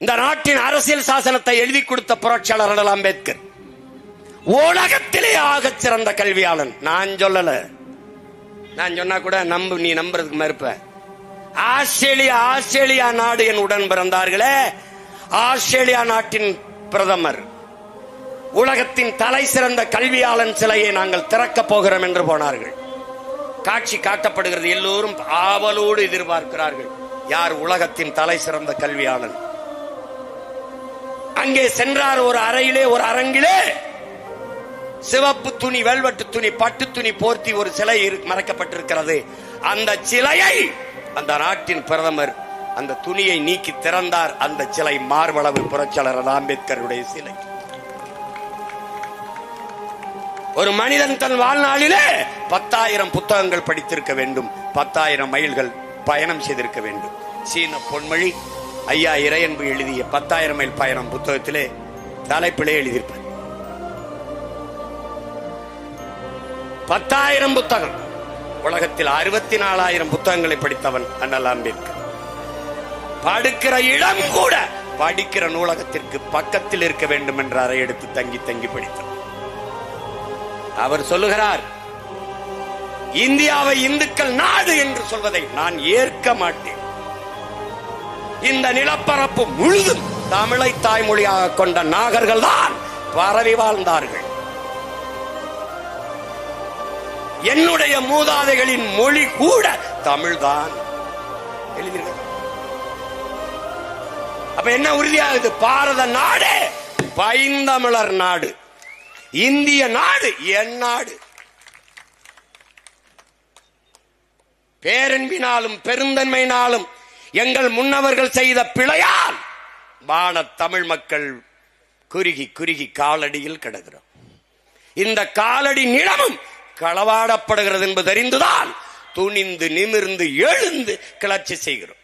இந்த நாட்டின் அரசியல் சாசனத்தை எழுதி கொடுத்த புரட்சியாளர் அண்ணல் அம்பேத்கர். உலகத்திலே ஆக சிறந்த கல்வியாளன். நான் சொல்லல. நான் சொன்னா கூட நம்பு நீ நம்புறதுக்கு மறுப்ப. ஆஸ்திரேலியா ஆஸ்திரேலியா நாடு என் உடன் பிறந்தார்களே. ஆஸ்திரேலியா நாட்டின் பிரதமர். உலகத்தின் தலை சிறந்த கல்வியாளன் சிலையை நாங்கள் திறக்கப் போகிறோம் என்று போனார்கள். காட்சி காட்டப்படுகிறது. எல்லோரும் ஆவலோடு எதிர்பார்க்கிறார்கள். யார் உலகத்தின் தலை சிறந்த கல்வியாளன்? அங்கே சென்றார் ஒரு அறையிலே ஒரு அரங்கிலே. சிவப்பு துணி வெல்வெட்டு துணி பட்டு துணி போர்த்தி ஒரு சிலை இரு- மறைக்கப்பட்டிருக்கிறது. அந்த சிலையை அந்த நாட்டின் பிரதமர் அந்த துணியை நீக்கி திறந்தார். அந்த சிலை மார்வளவு புரட்சியாளர் அம்பேத்கருடைய சிலை. ஒரு மனிதன் தன் வாழ்நாளிலே பத்தாயிரம் புத்தகங்கள் படித்திருக்க வேண்டும். பத்தாயிரம் மைல்கள் பயணம் செய்திருக்க வேண்டும். சீன பொன்மொழி ஐயா இறையன்பு எழுதிய பத்தாயிரம் மைல் பயணம் புத்தகத்திலே தலைப்பிலே எழுதியிருப்பார். பத்தாயிரம் புத்தகம். உலகத்தில் அறுபத்தி நாலாயிரம் புத்தகங்களை படித்தவன் அண்ணல் அம்பேத்கர். படுக்கிற இடம் கூட படிக்கிற நூலகத்திற்கு பக்கத்தில் இருக்க வேண்டும் என்ற அறை எடுத்து தங்கி தங்கி படித்தார் அவர் சொல்லுகிறார் இந்தியாவை இந்துக்கள் நாடு என்று சொல்வதை நான் ஏற்க மாட்டேன். இந்த நிலப்பரப்பு முழுதும் தமிழை தாய்மொழியாக கொண்ட நாகர்கள் தான் பரவி வாழ்ந்தார்கள். என்னுடைய மூதாதைகளின் மொழி கூட தமிழ்தான். எழுதியிருக்க அப்ப என்ன உறுதியாகுது? பாரத நாடு பைந்தமிழர் நாடு இந்திய நாடு என் நாடு. பேரன்பினாலும் பெருந்தன்மையினாலும் எங்கள் முன்னவர்கள் செய்த பிழையால் வான தமிழ் மக்கள் குறுகி குறுகி காலடியில் கிடக்கிறோம். இந்த காலடி நிலமும் களவாடப்படுகிறது என்பது அறிந்துதான் துணிந்து நிமிர்ந்து எழுந்து கிளர்ச்சி செய்கிறோம்.